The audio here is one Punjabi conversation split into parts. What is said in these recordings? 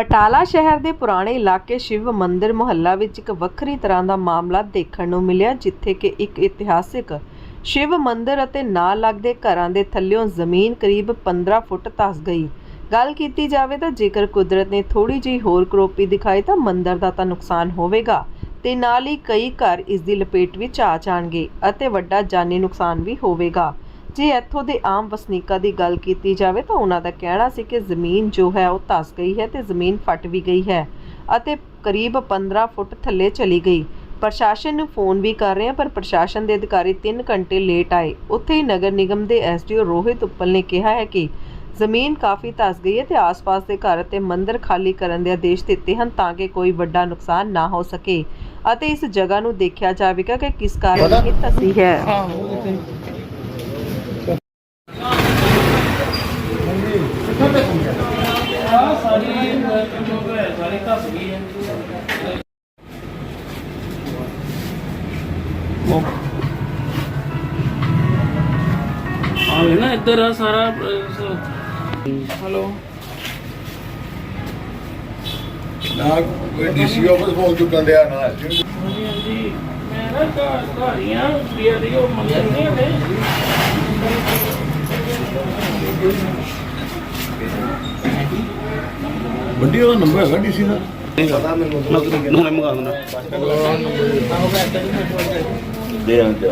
ਬਟਾਲਾ ਸ਼ਹਿਰ ਦੇ ਪੁਰਾਣੇ ਇਲਾਕੇ ਸ਼ਿਵ ਮੰਦਿਰ ਮੁਹੱਲਾ ਵਿੱਚ ਇੱਕ ਵੱਖਰੀ ਤਰ੍ਹਾਂ ਦਾ ਮਾਮਲਾ ਦੇਖਣ ਨੂੰ ਮਿਲਿਆ, ਜਿੱਥੇ ਕਿ ਇੱਕ ਇਤਿਹਾਸਿਕ ਸ਼ਿਵ ਮੰਦਿਰ ਅਤੇ ਨਾਲ ਲੱਗਦੇ ਘਰਾਂ ਦੇ ਥੱਲਿਓਂ ਜ਼ਮੀਨ ਕਰੀਬ 15 ਫੁੱਟ ਧੱਸ ਗਈ। ਗੱਲ ਕੀਤੀ ਜਾਵੇ ਤਾਂ ਜੇਕਰ ਕੁਦਰਤ ਨੇ ਥੋੜੀ ਜਿਹੀ ਹੋਰ ਕਰੋਪੀ ਦਿਖਾਈ ਤਾਂ ਮੰਦਿਰ ਦਾ ਤਾਂ ਨੁਕਸਾਨ ਹੋਵੇਗਾ ਤੇ ਨਾਲ ਹੀ ਕਈ ਘਰ ਇਸ ਦੀ ਲਪੇਟ ਵਿੱਚ ਆ ਜਾਣਗੇ ਅਤੇ ਵੱਡਾ ਜਾਨੀ ਨੁਕਸਾਨ ਵੀ ਹੋਵੇਗਾ। ਜੇ ਇੱਥੋਂ ਦੇ ਆਮ ਵਸਨੀਕਾਂ ਦੀ ਗੱਲ ਕੀਤੀ ਜਾਵੇ ਤਾਂ ਉਹਨਾਂ ਦਾ ਕਹਿਣਾ ਸੀ ਕਿ ਜ਼ਮੀਨ ਜੋ ਹੈ ਉਹ ਧੱਸ ਗਈ ਹੈ ਤੇ ਜ਼ਮੀਨ ਫਟ ਵੀ ਗਈ ਹੈ ਅਤੇ ਕਰੀਬ 15 ਫੁੱਟ ਥੱਲੇ ਚਲੀ ਗਈ। ਪ੍ਰਸ਼ਾਸਨ ਨੂੰ ਫੋਨ ਵੀ ਕਰ ਰਹੇ ਹਾਂ ਪਰ ਪ੍ਰਸ਼ਾਸਨ ਦੇ ਅਧਿਕਾਰੀ 3 ਘੰਟੇ ਲੇਟ ਆਏ। ਉੱਥੇ ਹੀ ਨਗਰ ਨਿਗਮ ਦੇ ਐਸਡੀਓ ਰੋਹਿਤ ਉੱਪਲ ਨੇ ਕਿਹਾ ਹੈ ਕਿ ਜ਼ਮੀਨ ਕਾਫੀ ਧੱਸ ਗਈ ਹੈ ਤੇ ਆਸ-ਪਾਸ ਦੇ ਘਰ ਅਤੇ ਮੰਦਿਰ ਖਾਲੀ ਕਰਨ ਦੇ ਆਦੇਸ਼ ਦਿੱਤੇ ਹਨ ਤਾਂ ਕਿ ਕੋਈ ਵੱਡਾ ਨੁਕਸਾਨ ਨਾ ਹੋ ਸਕੇ ਅਤੇ ਇਸ ਜਗ੍ਹਾ ਨੂੰ ਦੇਖਿਆ ਜਾਵੇਗਾ ਕਿ ਕਿਸ ਕਾਰਨ ਇਹ ਧੱਸੀ ਹੈ ਸਾਰੀ ਜੋ ਹੈ ਸਾਰੀ ਧੱਸ ਗਈ ਹੈ ਆਵੇ ਨਾ ਇੱਧਰ ਆ ਸਾਰਾ ਹਲੋ ਨਾ ਕੋਈ ਡੀਸੀ ਆਫਿਸ ਫੋਨ ਚੁੱਕਣ ਦਿਆ ਨਾ ਹਾਂਜੀ ਹਾਂਜੀ। ਮੈਂ ਨਾ ਘਰ ਘਾਰੀਆਂ ਬੀਆ ਦੀ ਉਹ ਮੰਗਣ ਨਹੀਂ ਹਲੇ। ਵੱਡੀ ਉਹਦਾ ਨੰਬਰ ਹੈਗਾ ਡੀਸੀ ਦਾ। ਹੁਣੇ ਮੰਗਾ ਦਿੰਦਾ ਦੇ ਆਂ ਤੇ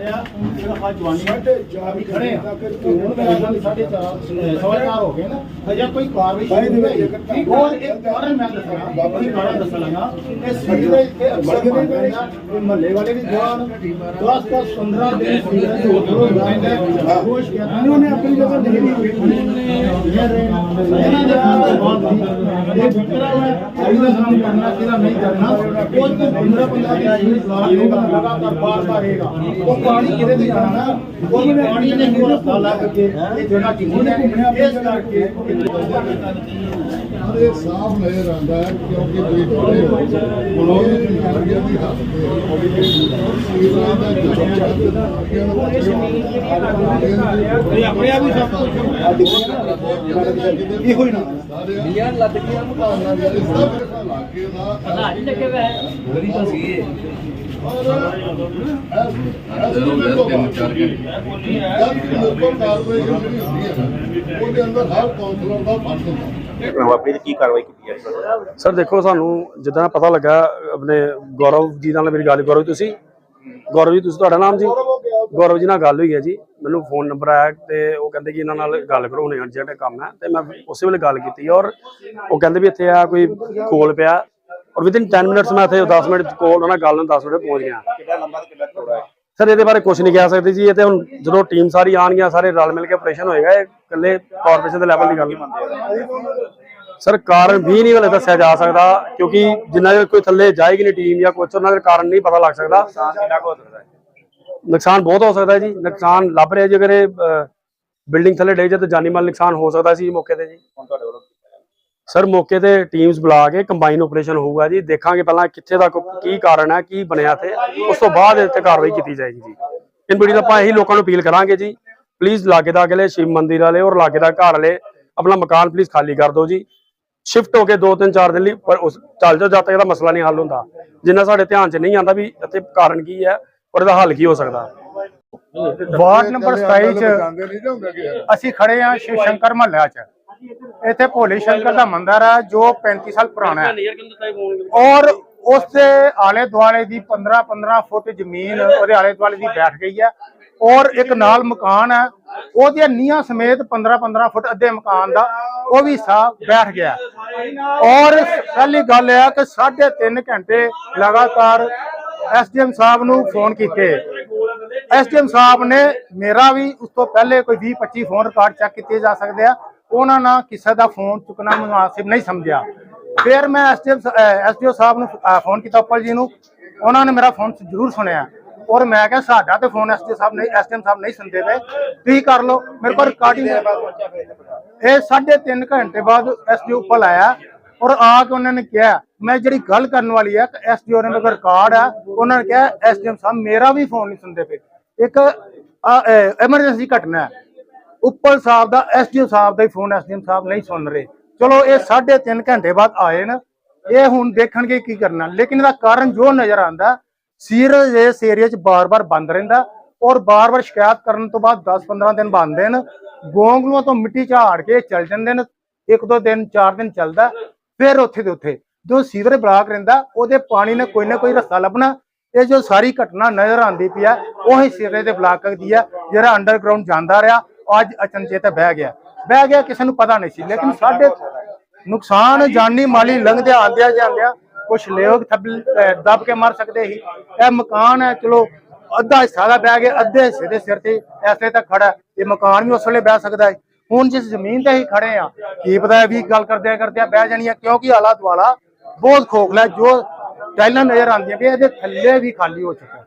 ਰਿਹਾ ਜਿਹੜਾ ਆ ਜਵਾਨੀ ਜਾ ਵੀ ਖੜੇ ਆ। ਹੁਣ ਮੇਰਾ ਗੱਲ ਸਾਡੇ ਚਾਰ ਸਵਾ ਚਾਰ ਹੋ ਗਏ ਨਾ ਹਜੇ ਕੋਈ ਕਾਰਵਾਈ ਨਹੀਂ ਹੋਈ। ਹੋਰ ਇੱਕ ਕਾਰਨ ਮੈਂ ਦੱਸਣਾ ਬਾਬਾ ਜੀ ਕਾਰਨ ਦੱਸਣਾ ਇਹ ਸਿੱਧ ਦੇ ਇੱਥੇ ਅਕਸਰ ਬਣਦੇ ਆ ਇਹ ਮਹੱਲੇ ਵਾਲੇ ਵੀ ਜਵਾਨ 10 10 15 ਦਿਨ ਸਿੱਧ ਦੇ ਉਧਰ ਹੋ ਜਾਂਦੇ ਆ ਖੁਸ਼ ਗਿਆ ਉਹਨਾਂ ਨੇ ਆਪਣੀ ਜਗ੍ਹਾ ਨਹੀਂ ਇਹਨਾਂ ਦੇ ਨਾਲ ਬਹੁਤ ਇਹ ਫਿਕਰਾ ਹੈ ਇਹਦਾ ਕੰਮ ਕਰਨਾ ਕਿਹਦਾ ਨਹੀਂ ਕਰਨਾ ਉਹ 15 15 ਦਿਨ ਦੀ ਸਲਾਹ ਹੋਗਾ ਲਗਾਤਾਰ ਬਾਰ ਬਾਰ ਰਹੇਗਾ ਉਹ ਪਾਣੀ ਕਿਹਦੇ ਤੇ ਜਾਣਾ ਉਹ ਪਾਣੀ ਨੇ ਹੋਰ ਰਸਤਾ ਲੱਗ ਕੇ ਇਹ ਜਿਹੜਾ ਕਿੰਨੀ ਹੈ ਇਸ ਕਰਕੇ ਇਹ ਸਾਫ਼ ਨਜ਼ਰ ਆਉਂਦਾ ਹੈ ਕਿਉਂਕਿ ਥੋੜੇ ਹੁਣ ਦੀ ਹੱਥ ਤੇ ਸੀਵਰਾਂ ਦਾ ਇਹ ਆਪਣੇ ਆਪ ਹੀ ਸਭ ਕੁਝ ਇਹੋ ਹੀ ਨਾ। ਲੀਆਂ ਲੱਗ ਗਈਆਂ ਮੁਕਾਬਲਾ ਦੇ ਸਭ ਇਲਾਕੇ ਦਾ ਪਤਾ ਨਹੀਂ ਲੱਗੇ ਵੇ। ਬੜੀ ਤਾਂ ਸੀ ਜ਼ਰੂਰ ਤਿੰਨ ਚਾਰ ਘੰਟੇ। ਲੋਕਲ ਕਾਰਪੋਰੇਸ਼ਨ ਜਿਹੜੀ ਹੁੰਦੀ ਹੈ ਉਹਦੇ ਅੰਦਰ ਹਰ ਕਾਉਂਸਲਰ ਦਾ ਫਰਜ਼ ਹੁੰਦਾ। ਵਾਪਰੀ ਕੀ ਕਾਰਵਾਈ ਕੀਤੀ ਹੈ ਸਰ ਸਰ ਦੇਖੋ ਸਾਨੂੰ ਜਿੱਦਾਂ ਪਤਾ ਲੱਗਾ ਆਪਣੇ ਗੌਰਵ ਜੀ ਨਾਲ ਮੇਰੀ ਗੱਲ ਗੌਰਵ ਤੁਸੀਂ। ਗੌਰਵ ਜੀ ਤੁਸੀਂ ਤੁਹਾਡਾ ਨਾਮ ਜੀ? ਗੌਰਵ ਜੀ ਨਾਲ ਗੱਲ ਹੋਈ ਹੈ ਜੀ। ਮੈਨੂੰ ਫੋਨ ਨੰਬਰ ਆਇਆ ਤੇ ਉਹ ਕਹਿੰਦੇ ਕਿ ਇਹਨਾਂ ਨਾਲ ਗੱਲ ਕਰੋ ਹੁਣੇ ਅਰਜੈਂਟ ਕੰਮ ਹੈ। ਤੇ ਮੈਂ ਉਸੇ ਵੇਲੇ ਗੱਲ ਕੀਤੀ ਔਰ ਉਹ ਕਹਿੰਦੇ ਵੀ ਇੱਥੇ ਆ ਕੋਈ ਕੋਲ ਪਿਆ। ਔਰ ਵਿਦਿਨ 10 ਮਿੰਟਸ ਮੈਂ ਇੱਥੇ 10 ਮਿੰਟ ਕੋਲ ਉਹਨਾਂ ਨਾਲ ਗੱਲ ਨੂੰ 10 ਮਿੰਟ ਪਹੁੰਚ ਗਿਆ। ਕਿੰਨਾ ਲੰਬਾ ਤੇ ਕਿੰਨਾ ਚੌੜਾ ਹੈ? ਸਰ ਇਹਦੇ ਬਾਰੇ ਕੁਝ ਨਹੀਂ ਕਹਿ ਸਕਦੇ ਜੀ। ਇਹ ਤੇ ਹੁਣ ਜਦੋਂ ਟੀਮ ਸਾਰੀ ਆਣਗੀਆਂ ਸਾਰੇ ਰਲ ਮਿਲ ਕੇ ਆਪਰੇਸ਼ਨ ਹੋਏਗਾ ਇਹ ਇਕੱਲੇ ਕਾਰਪੋਰੇਸ਼ਨ ਦੇ ਲੈਵਲ ਦੀ ਗੱਲ ਨਹੀਂ ਸਰ ਕਾਰਨ ਵੀ ਨਹੀਂ ਹਲੇ ਦੱਸਿਆ ਜਾ ਸਕਦਾ ਕਿਉਂਕਿ ਜਿੰਨਾ ਚਿਰ ਕੋਈ ਥੱਲੇ ਜਾਏਗੀ ਨਹੀਂ ਟੀਮ ਜਾਂ ਕੁਝ ਉਹਨਾਂ ਦੇ ਕਾਰਨ ਨਹੀਂ ਪਤਾ ਲੱਗ ਸਕਦਾ। ਨੁਕਸਾਨ ਬਹੁਤ ਹੋ ਸਕਦਾ ਹੈ ਜੀ ਨੁਕਸਾਨ ਲੱਭ ਰਿਹਾ ਜੀ ਅਗਰ ਇਹ ਬਿਲਡਿੰਗ ਥੱਲੇ ਡੇ ਜੇ ਤਾਂ ਜਾਨੀ ਮਾਲ ਨੁਕਸਾਨ ਹੋ ਸਕਦਾ ਸੀ ਮੌਕੇ ਤੇ ਜੀ। ਸਰ ਮੌਕੇ ਤੇ ਟੀਮਸ ਬੁਲਾ ਕੇ ਕੰਬਾਈਨ ਆਪਰੇਸ਼ਨ ਹੋਊਗਾ ਜੀ ਦੇਖਾਂਗੇ ਪਹਿਲਾਂ ਕਿੱਥੇ ਤੱਕ ਕੀ ਕਾਰਨ ਹੈ ਕੀ ਬਣਿਆ ਤੇ ਉਸ ਤੋਂ ਬਾਅਦ ਇਹ ਤੇ ਕਾਰਵਾਈ ਕੀਤੀ ਜਾਏਗੀ ਜੀ। ਇਨ ਵੀਡੀਓ ਦਾ ਆਪਾਂ ਇਹੀ ਲੋਕਾਂ ਨੂੰ ਅਪੀਲ ਕਰਾਂਗੇ ਜੀ। ਪਲੀਜ਼ ਲਾਗੇ ਦਾ ਅਗਲੇ ਸ਼ਿਵ ਮੰਦਿਰ ਵਾਲੇ ਔਰ ਲਾਗੇ ਦਾ ਘਰ ਵਾਲੇ ਆਪਣਾ ਮਕਾਨ ਪਲੀਜ਼ ਖਾਲੀ ਕਰ ਦਿਓ ਜੀ। ਸ਼ਿਫਟ ਹੋ ਕੇ 2-3 4 ਦਿਨ ਲਈ ਪਰ ਉਸ ਚੱਲ ਜਾਓ ਜਦ ਤੱਕ ਇਹਦਾ ਮਸਲਾ ਨਹੀਂ ਹੱਲ ਹੁੰਦਾ। ਜਿੰਨਾ ਸਾਡੇ ਧਿਆਨ 'ਚ ਨਹੀਂ ਆਉਂਦਾ ਵੀ ਇੱਥੇ ਕਾਰਨ ਕੀ ਹੈ ਔਰ ਇਹਦਾ ਹੱਲ ਕੀ ਹੋ ਸਕਦਾ। ਵਾਰਡ ਨੰਬਰ 27 ਚ ਅਸੀਂ ਖੜੇ ਆ ਸ਼ਿਵ ਸ਼ੰਕਰ ਮਹੱਲਾ ਚ। ਇੱਥੇ ਭੋਲੇ ਸ਼ੰਕਰ ਦਾ ਮੰਦਿਰ ਹੈ ਜੋ 35 ਸਾਲ ਪੁਰਾਣਾ ਹੈ। ਔਰ ਉਸ ਦੇ ਆਲੇ ਦੁਆਲੇ ਦੀ 15 15 ਫੁੱਟ ਜ਼ਮੀਨ ਉਹਦੇ ਆਲੇ ਦੁਆਲੇ ਦੀ ਬੈਠ ਗਈ ਹੈ। ਔਰ ਇੱਕ ਨਾਲ ਮਕਾਨ ਹੈ, ਉਹਦੀਆਂ ਨੀਹਾਂ ਸਮੇਤ 15 15 ਫੁੱਟ ਅੱਧੇ ਮਕਾਨ ਦਾ, ਉਹ ਵੀ ਸਾਹ ਬੈਠ ਗਿਆ। ਔਰ ਪਹਿਲੀ ਗੱਲ ਇਹ ਹੈ ਕਿ 3.5 ਘੰਟੇ ਲਗਾਤਾਰ ਐਸਡੀਐਮ ਸਾਹਿਬ ਨੂੰ ਫੋਨ ਕੀਤੇ। ਐਸਡੀਐਮ ਸਾਹਿਬ ਨੇ ਮੇਰਾ ਵੀ ਉਸ ਤੋਂ ਪਹਿਲੇ ਕੋਈ 20 25 ਫੋਨ ਰਿਕਾਰਡ ਚੈੱਕ ਕੀਤੇ ਜਾ ਸਕਦੇ ਆ। ਉਹਨਾਂ ਨਾਲ ਕਿਸੇ ਦਾ ਫੋਨ ਚੁੱਕਣਾ ਮੁਨਾਸਿਬ ਨਹੀਂ ਸਮਝਿਆ। ਫਿਰ ਮੈਂ ਐਸਡੀਐਮ ਐਸਡੀਓ ਸਾਹਿਬ ਨੂੰ ਫੋਨ ਕੀਤਾ ਉੱਪਰ ਜੀ ਨੂੰ। ਉਹਨਾਂ ਨੇ ਮੇਰਾ ਫੋਨ ਜ਼ਰੂਰ ਸੁਣਿਆ। ਔਰ ਮੈਂ ਕਿਹਾ ਸਾਡਾ ਤੇ ਫੋਨ ਐਸਡੀਓ ਸਾਹਿਬ ਨਹੀਂ ਐਸਡੀਐਮ ਸਾਹਿਬ ਨਹੀਂ ਸੁਣਦੇ ਪਏ। ਤੁਸੀਂ ਕਰ ਲਓ, ਮੇਰੇ ਕੋਲ ਰਿਕਾਰਡਿੰਗ ਇਹ 3.5 ਘੰਟੇ ਬਾਅਦ ਐਸਡੀਓ ਉੱਪਰ ਆਇਆ ਔਰ ਆ ਕੇ ਉਹਨਾਂ ਨੇ ਕਿਹਾ, ਮੈਂ ਜਿਹੜੀ ਗੱਲ ਕਰਨ ਵਾਲੀ ਹੈ ਐਸਡੀਓ ਨੇ ਮੇਰੇ ਕੋਲ ਰਿਕਾਰਡ ਆ, ਉਹਨਾਂ ਨੇ ਕਿਹਾ ਐਸਡੀਐਮ ਸਾਹਿਬ ਮੇਰਾ ਵੀ ਫੋਨ ਨਹੀਂ ਸੁਣਦੇ ਪਏ। ਇੱਕ ਐਮਰਜੈਂਸੀ ਘਟਨਾ ਹੈ। ਉੱਪਲ ਸਾਹਿਬ ਦਾ ਐਸਡੀਓ ਸਾਹਿਬ ਦਾ ਹੀ ਫੋਨ ਐਸਡੀਐਮ ਸਾਹਿਬ ਨਹੀਂ ਸੁਣ ਰਹੇ। ਚਲੋ, ਇਹ 3.5 ਘੰਟੇ ਬਾਅਦ ਆਏ ਨੇ। ਇਹ ਹੁਣ ਦੇਖਣਗੇ ਕੀ ਕਰਨਾ। ਲੇਕਿਨ ਇਹਦਾ ਕਾਰਨ ਜੋ ਨਜ਼ਰ ਆਂਦਾ ਸੀਵਰੇਜ ਇਸ ਏਰੀਆ 'ਚ ਬਾਰ-ਬਾਰ ਬੰਦ ਰਹਿੰਦਾ ਔਰ ਬਾਰ-ਬਾਰ ਸ਼ਿਕਾਇਤ ਕਰਨ ਤੋਂ ਬਾਅਦ 10-15 ਦਿਨ ਬੰਦ ਨੇ ਗੋਂਗਲੂਆਂ ਤੋਂ ਮਿੱਟੀ ਝਾੜ ਕੇ ਚੱਲ ਜਾਂਦੇ ਨੇ। ਇੱਕ, ਦੋ ਦਿਨ, ਚਾਰ ਦਿਨ ਚੱਲਦਾ ਫਿਰ ਉੱਥੇ ਦੇ ਉੱਥੇ ਜੋ ਸੀਵਰੇਜ ਬਲਾਕ ਰਹਿੰਦਾ, ਉਹਦੇ ਪਾਣੀ ਨੇ ਕੋਈ ਨਾ ਕੋਈ ਰਸਤਾ ਲੱਭਣਾ ਇਹ ਜੋ ਸਾਰੀ ਘਟਨਾ ਨਜ਼ਰ ਆਂਦੀ ਪਈ ਆ ਉਹੀ ਸੀਵਰੇਜ ਦੇ ਬਲਾਕ ਦੀ ਆ ਜਿਹੜਾ ਅੰਡਰਗਰਾਉਂਡ ਜਾਂਦਾ ਰਿਹਾ। ਅੱਜ ਅਚਨਚੇਤ ਬਹਿ ਗਿਆ। ਬਹਿ ਗਿਆ, ਕਿਸੇ ਨੂੰ ਪਤਾ ਨਹੀਂ ਸੀ। ਲੇਕਿਨ ਸਾਡੇ ਨੁਕਸਾਨ ਜਾਨੀ ਮਾਲੀ ਲੰਘਦਿਆਂ ਆਂਦਿਆਂ ਜਾਂਦਿਆਂ ਕੁਛ ਲੋਕ ਥੱਬਲ ਦੱਬ ਕੇ ਮਰ ਸਕਦੇ ਸੀ। ਇਹ ਮਕਾਨ ਹੈ, ਚਲੋ, ਅੱਧਾ ਹਿੱਸਾ ਦਾ ਬਹਿ ਗਿਆ, ਅੱਧੇ ਹਿੱਸੇ ਦੇ ਸਿਰ ਤੇ ਐਸਲੇ ਤੱਕ ਖੜਾ ਇਹ ਮਕਾਨ ਵੀ ਉਸ ਵੇਲੇ ਬਹਿ ਸਕਦਾ ਹੈ ਹੁਣ ਜਿਸ ਜ਼ਮੀਨ ਤੇ ਹੀ ਖੜੇ ਆ ਕੀ ਪਤਾ ਵੀ ਗੱਲ ਕਰਦਿਆਂ ਕਰਦਿਆਂ ਬਹਿ ਜਾਣੀ ਆ ਕਿਉਂਕਿ ਆਲਾ ਦੁਆਲਾ ਬਹੁਤ ਖੋਖਲਾ ਜੋ ਟਾਈਲਾਂ ਨਜ਼ਰ ਆਉਂਦੀਆਂ ਵੀ ਇਹਦੇ ਥੱਲੇ ਵੀ ਖਾਲੀ ਹੋ ਚੁੱਕਾ